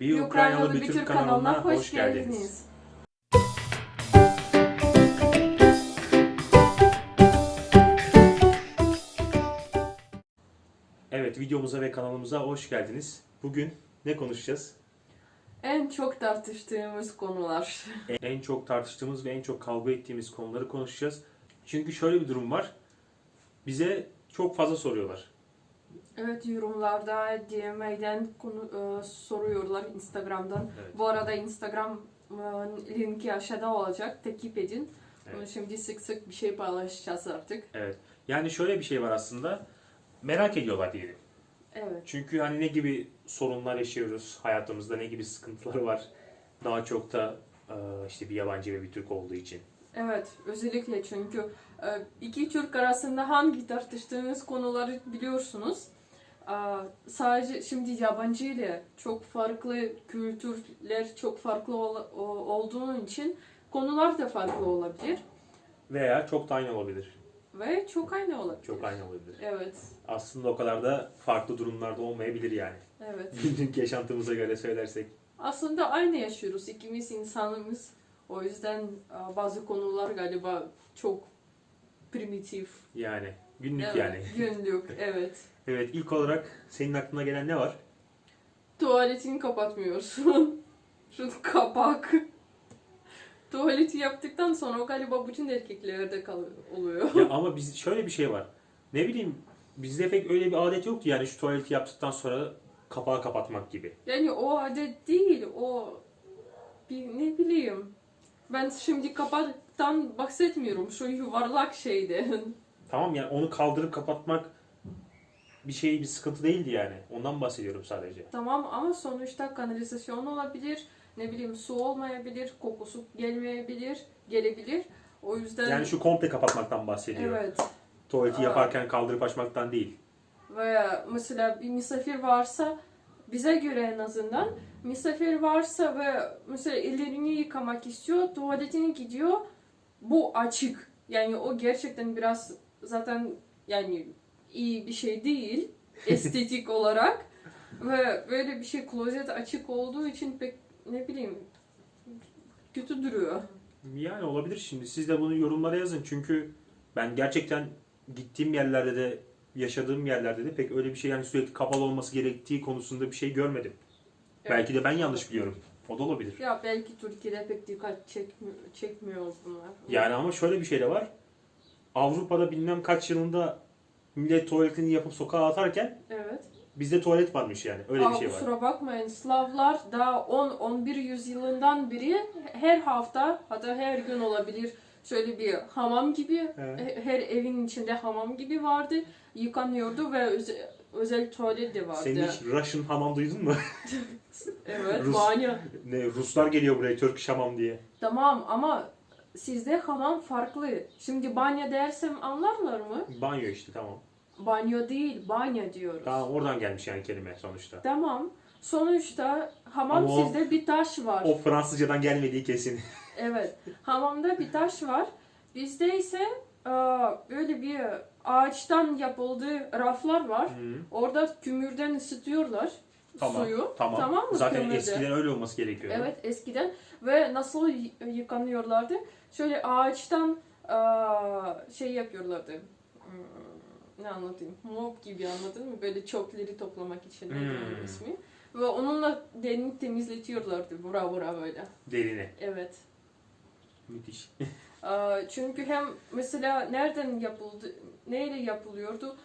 Bir Ukraynalı bir Türk kanalına hoş geldiniz. Evet videomuza ve kanalımıza hoş geldiniz. Bugün ne konuşacağız? En çok tartıştığımız konular. En çok tartıştığımız ve en çok kavga ettiğimiz konuları konuşacağız. Çünkü şöyle bir durum var. Bize çok fazla soruyorlar. Evet yorumlarda, DM'den konu e, soruyorlar Instagram'dan. Evet. Bu arada Instagram e, linki aşağıda olacak. Takip edin. Evet. Şimdi sık sık bir şey paylaşacağız artık. Evet. Yani şöyle bir şey var aslında. Merak ediyorlar diyelim. Evet. Çünkü hani ne gibi sorunlar yaşıyoruz hayatımızda, ne gibi sıkıntılar var. Daha çok da e, işte bir yabancı ve bir Türk olduğu için. Evet, özellikle çünkü e, iki Türk arasında hangi tartıştığınız konuları biliyorsunuz. Sadece şimdi yabancı ile çok farklı kültürler çok farklı ol- o- olduğu için konular da farklı olabilir Veya çok da aynı olabilir. ve çok aynı olabilir. Çok aynı olabilir. Evet, Aslında o kadar da farklı durumlarda olmayabilir yani. evet. Günlük yaşantımıza göre söylersek. Aslında aynı yaşıyoruz. İkimiz insanımız. O yüzden bazı konular galiba çok primitif. Yani günlük Evet, yani. Günlük, evet. Evet ilk olarak senin aklına gelen ne var? Tuvaletini kapatmıyorsun. Şu kapak. Tuvaleti yaptıktan sonra o galiba bütün erkeklerde kalıyor, oluyor. Ya ama biz şöyle bir şey var. Ne bileyim bizde pek öyle bir adet yoktu yani şu tuvaleti yaptıktan sonra kapağı kapatmak gibi. Yani o adet değil, o bir ne bileyim. Ben şimdi kapaktan bahsetmiyorum. Şu yuvarlak şeyde. Tamam yani onu kaldırıp kapatmak bir şey bir sıkıntı değildi yani. Ondan bahsediyorum sadece. tamam ama sonuçta kanalizasyon olabilir. Ne bileyim su olmayabilir, kokusu gelmeyebilir, gelebilir. O yüzden Yani şu komple kapatmaktan bahsediyorum. evet. Tuvaleti Aa. yaparken kaldırıp açmaktan değil. Ve mesela bir misafir varsa bize göre en azından misafir varsa ve mesela ellerini yıkamak istiyor, tuvaletine gidiyor. Bu açık. Yani o gerçekten biraz zaten yani iyi bir şey değil estetik olarak. Ve böyle bir şey klozet açık olduğu için pek ne bileyim kötü duruyor. Yani olabilir şimdi. Siz de bunu yorumlara yazın. Çünkü ben gerçekten gittiğim yerlerde de yaşadığım yerlerde de pek öyle bir şey yani sürekli kapalı olması gerektiği konusunda bir şey görmedim. Evet. Belki de ben yanlış biliyorum. O da olabilir. Ya belki Türkiye'de pek dikkat çekmiyor, çekmiyor bunlar. Yani ama şöyle bir şey de var. Avrupa'da bilmem kaç yılında millet tuvaletini yapıp sokağa atarken Evet. bizde tuvalet varmış yani. Öyle Aa, bir şey var. Kusura bakmayın Slavlar daha 10-11 yüzyılından beri her hafta hatta her gün olabilir şöyle bir hamam gibi Evet. he- her evin içinde hamam gibi vardı yıkanıyordu ve öze- özel tuvalet de vardı. Senin hiç Russian hamam duydun mu? Evet Rus- banyo. ne Ruslar geliyor buraya Turkish hamam diye. Tamam ama sizde hamam farklı. Şimdi banyo dersem anlarlar mı? Banyo işte tamam. Banyo değil banyo diyoruz. Tamam oradan gelmiş yani kelime sonuçta. Tamam. Sonuçta hamam Ama o- sizde bir taş var. O Fransızcadan gelmediği kesin. Evet. Hamamda bir taş var. Bizde ise aa, böyle bir ağaçtan yapıldığı raflar var. Hı. Orada kümürden ısıtıyorlar Tamam. suyu. Tamam. Tamam mı? Zaten Kömürde. eskiden öyle olması gerekiyor. Evet eskiden. Ve nasıl y- yıkanıyorlardı? Şöyle ağaçtan şey yapıyorlardı. Hmm, Ne anlatayım? Mop gibi anladın mı? Böyle çöpleri toplamak için Hmm. ismi. Ve onunla derini temizletiyorlardı. Vura vura böyle. Derine. Evet. Müthiş. Çünkü hem mesela nereden yapıldı, neyle yapılıyordu?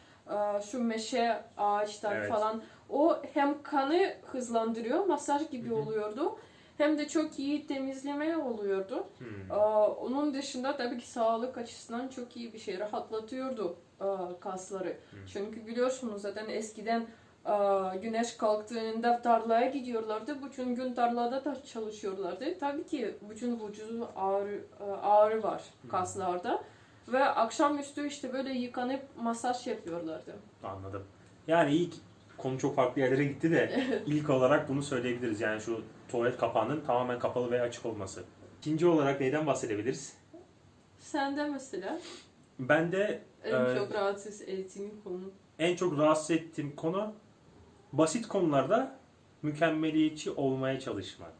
Şu meşe ağaçtan Evet. falan. O hem kanı hızlandırıyor, masaj gibi Hı hı. oluyordu. Hem de çok iyi temizleme oluyordu. Hmm. Aa, Onun dışında tabii ki sağlık açısından çok iyi bir şey. Rahatlatıyordu aa, kasları. Çünkü biliyorsunuz zaten eskiden aa, güneş kalktığında tarlaya gidiyorlardı. Bütün gün tarlada da çalışıyorlardı. Tabii ki bütün vücudu ağrı, ağrı var kaslarda. Ve akşamüstü işte böyle yıkanıp masaj yapıyorlardı. Anladım. Yani ilk konu çok farklı yerlere gitti de ilk olarak bunu söyleyebiliriz. Yani şu tuvalet kapağının tamamen kapalı veya açık olması. İkinci olarak neyden bahsedebiliriz? Sende mesela Ben de en Ee, çok rahatsız ettiğin konu. en çok rahatsız ettiğim konu basit konularda Mükemmeliyetçi olmaya çalışmak.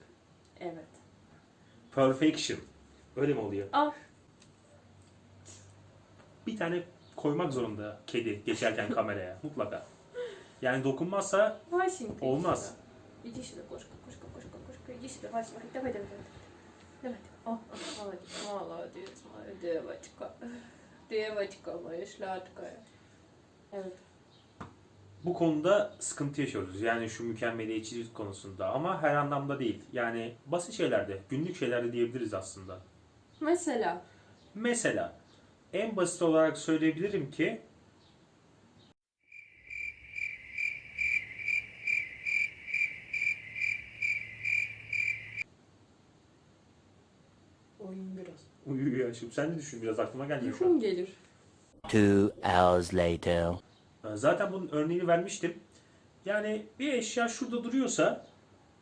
Evet. Perfection. Öyle mi oluyor? Ah Bir tane koymak zorunda kedi geçerken kameraya mutlaka. Yani dokunmazsa Васенька, иди Olmaz. сюда. Иди сюда, кошка, кошка, кошка, кошка, иди сюда, Вася, давай, давай, давай. Давай, о, о, молодец, молодец, моя девочка. Девочка моя сладкая. Evet. bu konuda sıkıntı yaşıyoruz. Yani şu mükemmeliyetçilik konusunda ama her anlamda değil. Yani basit şeylerde, günlük şeylerde diyebiliriz aslında. Mesela Mesela en basit olarak söyleyebilirim ki oyun biraz. uyuyor şimdi sen de düşün biraz aklıma gelmiyor şu an. Uykum gelir. Two hours later. Zaten bunun örneğini vermiştim. Yani bir eşya şurada duruyorsa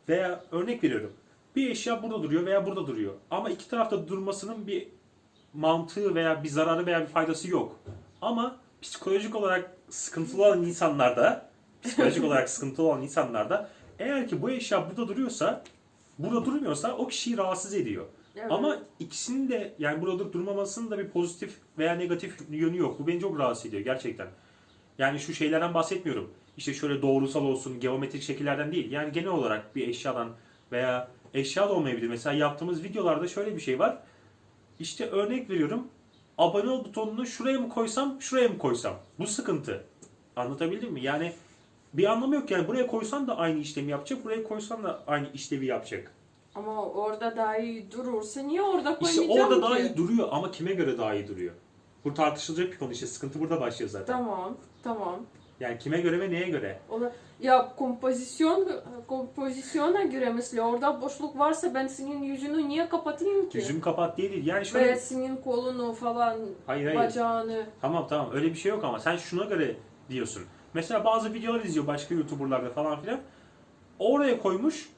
veya örnek veriyorum. Bir eşya burada duruyor veya burada duruyor. Ama iki tarafta durmasının bir mantığı veya bir zararı veya bir faydası yok. Ama psikolojik olarak sıkıntılı olan insanlarda, psikolojik olarak sıkıntılı olan insanlarda eğer ki bu eşya burada duruyorsa, burada durmuyorsa o kişiyi rahatsız ediyor. Ama ikisinin de yani burada durmamasının da bir pozitif veya negatif yönü yok. Bu beni çok rahatsız ediyor gerçekten. Yani şu şeylerden bahsetmiyorum. İşte şöyle doğrusal olsun, geometrik şekillerden değil. Yani genel olarak bir eşyadan veya eşya da olmayabilir. Mesela yaptığımız videolarda şöyle bir şey var. İşte örnek veriyorum. Abone ol butonunu şuraya mı koysam, şuraya mı koysam? Bu sıkıntı. Anlatabildim mi? Yani bir anlamı yok yani. Buraya koysan da aynı işlemi yapacak, buraya koysan da aynı işlevi yapacak. Ama orada daha iyi durursa niye orada İşte koymayacağım orada daha ki? iyi duruyor ama kime göre daha iyi duruyor? Bu tartışılacak bir konu işte. Sıkıntı burada başlıyor zaten. Tamam, tamam. Yani kime göre ve neye göre? Ola- Ya kompozisyon kompozisyona göre mesela orada boşluk varsa ben senin yüzünü niye kapatayım ki? Yüzümü kapat diye değil. Yani şöyle... Ve senin kolunu falan, Hayır hayır. bacağını. Tamam tamam öyle bir şey yok ama sen şuna göre diyorsun. Mesela bazı videolar izliyor başka YouTuber'larda falan filan. Oraya koymuş.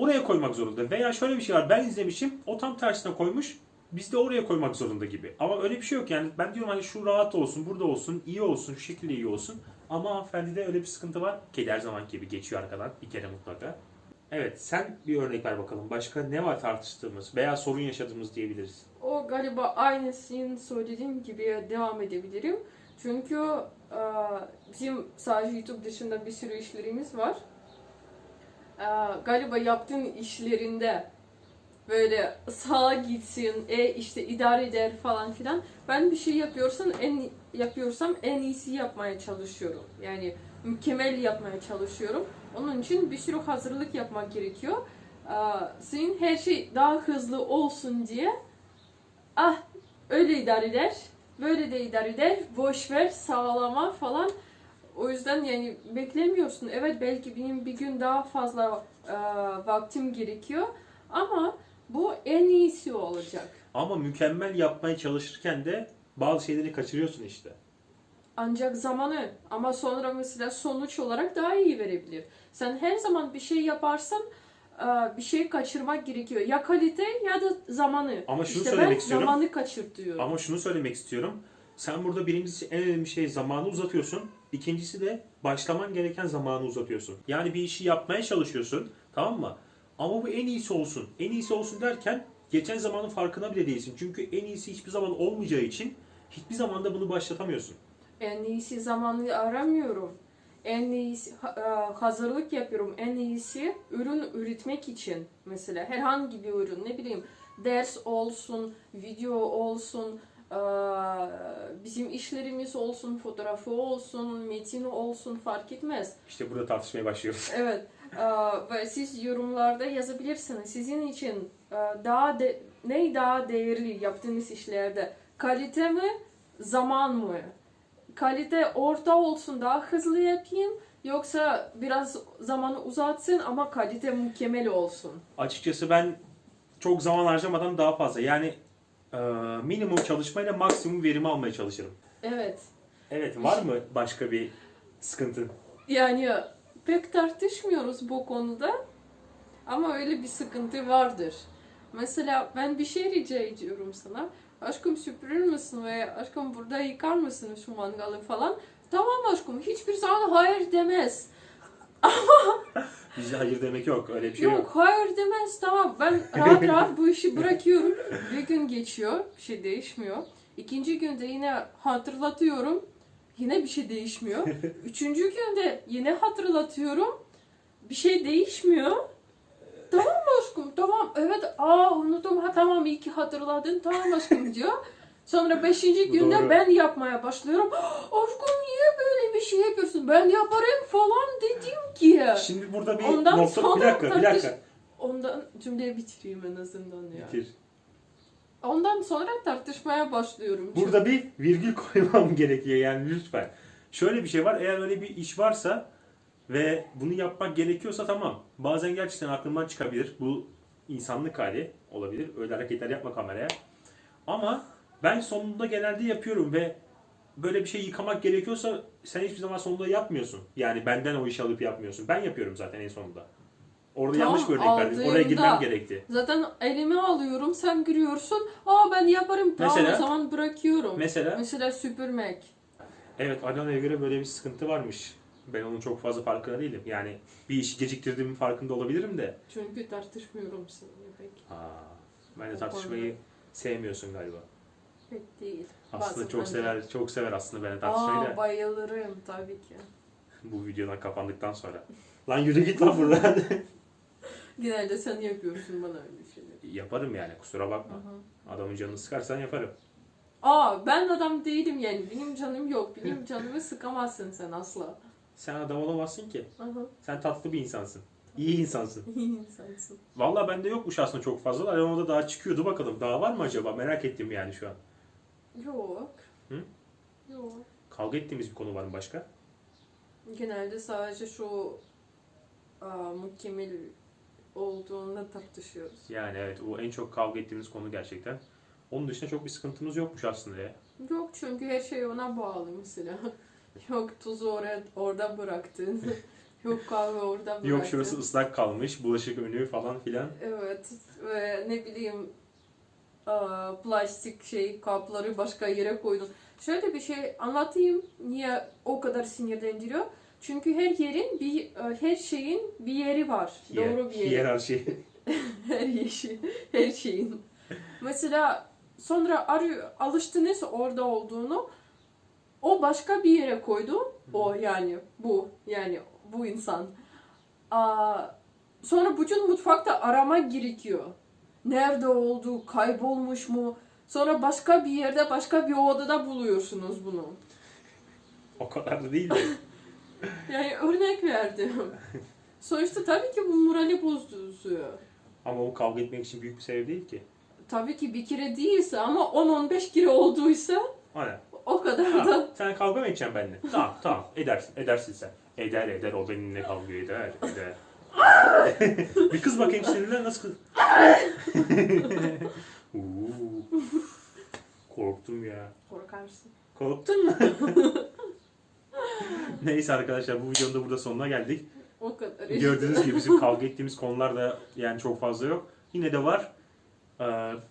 Oraya koymak zorunda. Veya şöyle bir şey var. Ben izlemişim. O tam tersine koymuş. Biz de oraya koymak zorunda gibi. Ama öyle bir şey yok yani. Ben diyorum hani şu rahat olsun, burada olsun, iyi olsun, şu şekilde iyi olsun. Ama hanımefendide öyle bir sıkıntı var. Kedi her zaman gibi geçiyor arkadan. Bir kere mutlaka. Evet sen bir örnek ver bakalım. Başka ne var tartıştığımız veya sorun yaşadığımız diyebiliriz. O galiba aynı senin söylediğin gibi devam edebilirim. Çünkü bizim sadece YouTube dışında bir sürü işlerimiz var. E, galiba yaptığın işlerinde böyle sağa gitsin, e işte idare eder falan filan. Ben bir şey yapıyorsam en yapıyorsam en iyisi yapmaya çalışıyorum. Yani mükemmel yapmaya çalışıyorum. Onun için bir sürü hazırlık yapmak gerekiyor. E, senin her şey daha hızlı olsun diye ah öyle idare eder, böyle de idare eder, boş ver, sağlama falan. O yüzden yani beklemiyorsun. Evet belki benim bir gün daha fazla e, vaktim gerekiyor ama bu en iyisi olacak. Ama mükemmel yapmaya çalışırken de bazı şeyleri kaçırıyorsun işte. Ancak zamanı ama sonra mesela sonuç olarak daha iyi verebilir. Sen her zaman bir şey yaparsan e, bir şey kaçırmak gerekiyor. Ya kalite ya da zamanı. Ama şunu işte söylemek ben istiyorum. zamanı kaçırtıyorum. Ama şunu söylemek istiyorum. Sen burada birincisi en önemli şey zamanı uzatıyorsun. İkincisi de başlaman gereken zamanı uzatıyorsun. Yani bir işi yapmaya çalışıyorsun. Tamam mı? Ama bu en iyisi olsun. En iyisi olsun derken geçen zamanın farkına bile değilsin. Çünkü en iyisi hiçbir zaman olmayacağı için hiçbir zaman da bunu başlatamıyorsun. En iyisi zamanı aramıyorum. En iyisi e, hazırlık yapıyorum. En iyisi ürün üretmek için mesela herhangi bir ürün ne bileyim ders olsun, video olsun, bizim işlerimiz olsun, fotoğrafı olsun, metin olsun fark etmez. İşte burada tartışmaya başlıyoruz. Evet e, ve siz yorumlarda yazabilirsiniz. Sizin için e, daha de, ne daha değerli yaptığınız işlerde kalite mi, zaman mı? kalite orta olsun daha hızlı yapayım yoksa biraz zamanı uzatsın ama kalite mükemmel olsun. Açıkçası ben çok zaman harcamadan daha fazla. Yani minimum çalışmayla maksimum verimi almaya çalışırım. Evet. Evet var mı başka bir sıkıntı? Yani pek tartışmıyoruz bu konuda ama öyle bir sıkıntı vardır. Mesela ben bir şey rica ediyorum sana. Aşkım süpürür müsün ve aşkım burada yıkar mısın şu mangalı falan. Tamam aşkım hiçbir zaman hayır demez. Bizde hayır demek yok. Öyle bir şey Yok, yok. hayır demez tamam ben rahat rahat bu işi bırakıyorum. Bir gün geçiyor bir şey değişmiyor. İkinci günde yine hatırlatıyorum. Yine bir şey değişmiyor. Üçüncü günde yine hatırlatıyorum. Bir şey değişmiyor. Tamam aşkım? Tamam. Evet. Aa unuttum. Ha tamam iyi ki hatırladın. Tamam aşkım diyor. Sonra beşinci günde doğru. ben yapmaya başlıyorum. Aşkım niye böyle bir şey yapıyorsun? Ben yaparım falan dedim ki. Şimdi burada bir Ondan nokta... Bir dakika, bir tartış- dakika. Ondan cümleyi bitireyim en azından ya. Bitir. Ondan sonra tartışmaya başlıyorum. Burada bir virgül koymam gerekiyor yani lütfen. Şöyle bir şey var. Eğer öyle bir iş varsa ve bunu yapmak gerekiyorsa tamam. Bazen gerçekten aklımdan çıkabilir. Bu insanlık hali olabilir. Öyle hareketler yapma kameraya. Ama ben sonunda genelde yapıyorum ve böyle bir şey yıkamak gerekiyorsa sen hiçbir zaman sonunda yapmıyorsun. Yani benden o işi alıp yapmıyorsun. Ben yapıyorum zaten en sonunda. Orada Tamam, yanlış bir örnek verdim. Oraya girmem gerekti. Zaten elime alıyorum, sen giriyorsun. Aa ben yaparım. Tamam Mesela? o zaman bırakıyorum. Mesela Mesela süpürmek. Evet Adana'ya göre böyle bir sıkıntı varmış. Ben onun çok fazla farkında değilim. Yani bir işi geciktirdiğimin farkında olabilirim de. Çünkü tartışmıyorum seninle pek. Ha, ben de O tartışmayı konuda. sevmiyorsun galiba. Pek değil. Aslında Bazen çok bence. sever, çok sever aslında ben de tartışmayı Aa da. bayılırım tabii ki. Bu videodan kapandıktan sonra. Lan yürü git lan buradan. Genelde sen yapıyorsun bana öyle şeyleri. yaparım yani kusura bakma. Aha. Adamın canını sıkarsan yaparım. Aa ben adam değilim yani. Benim canım yok. Benim canımı sıkamazsın sen asla. Sen adam olamazsın ki. Aha. Sen tatlı bir insansın. İyi insansın. İyi insansın. Vallahi bende yokmuş aslında çok fazla. da. Aramada daha çıkıyordu bakalım. Daha var mı acaba? Merak ettim yani şu an. Yok. Hı? Yok. Kavga ettiğimiz bir konu var mı başka? Genelde sadece şu aa, mükemmel olduğunda tartışıyoruz. Yani evet o en çok kavga ettiğimiz konu gerçekten. Onun dışında çok bir sıkıntımız yokmuş aslında ya. Yok çünkü her şey ona bağlı mesela. Yok tuzu oraya, orada bıraktın. Yok kahve orada bıraktın. Yok şurası ıslak kalmış, bulaşık önü falan filan. Evet ve ne bileyim plastik şey kapları başka yere koydun. Şöyle bir şey anlatayım niye o kadar sinirlendiriyor. Çünkü her yerin bir her şeyin bir yeri var. Hiyer- Doğru bir yeri. Hiyerarşi. her yeşil, her şeyin. Mesela sonra arıyor, alıştınız orada olduğunu. O başka bir yere koydu. O yani bu yani bu insan. Aa, sonra bütün mutfakta arama gerekiyor. Nerede olduğu, kaybolmuş mu? Sonra başka bir yerde, başka bir odada buluyorsunuz bunu. o kadar da değil de. Yani örnek verdim. Sonuçta tabii ki bu morali bozduruyor. Ama o kavga etmek için büyük bir sebep değil ki. Tabii ki bir kere değilse ama 10-15 kere olduysa Aynen. o kadar Tamam, da. sen kavga mı edeceksin benimle? Tamam tamam edersin. Edersin sen. Eder eder o benimle kavga eder. Eder. Bir kız bakayım sinirler nasıl kız? Korktum ya. Korkarsın. Korktun mu? Neyse arkadaşlar bu videonun da burada sonuna geldik. O kadar. Gördüğünüz gibi bizim kavga ettiğimiz konular da yani çok fazla yok. Yine de var. Ee,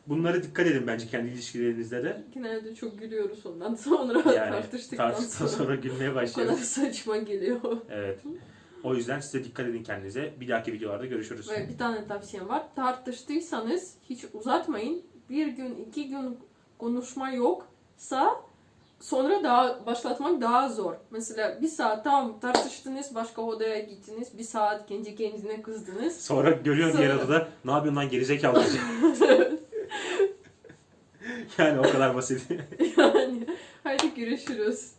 Bunlara dikkat edin bence kendi ilişkilerinizde de. Genelde çok gülüyoruz ondan sonra Yani tartıştıktan tartıştıktan sonra. sonra gülmeye O kadar başlıyoruz. saçma geliyor. Evet. O yüzden size dikkat edin kendinize. Bir dahaki videolarda görüşürüz. Ve bir tane tavsiyem var. Tartıştıysanız hiç uzatmayın. Bir gün, iki gün konuşma yoksa sonra daha başlatmak daha zor. Mesela bir saat tamam tartıştınız, başka odaya gittiniz. Bir saat kendi kendine kızdınız. Sonra görüyorsun diğer Sonra- odada ne yapıyorsun lan gerizekalı. yani o kadar basit. yani hadi görüşürüz.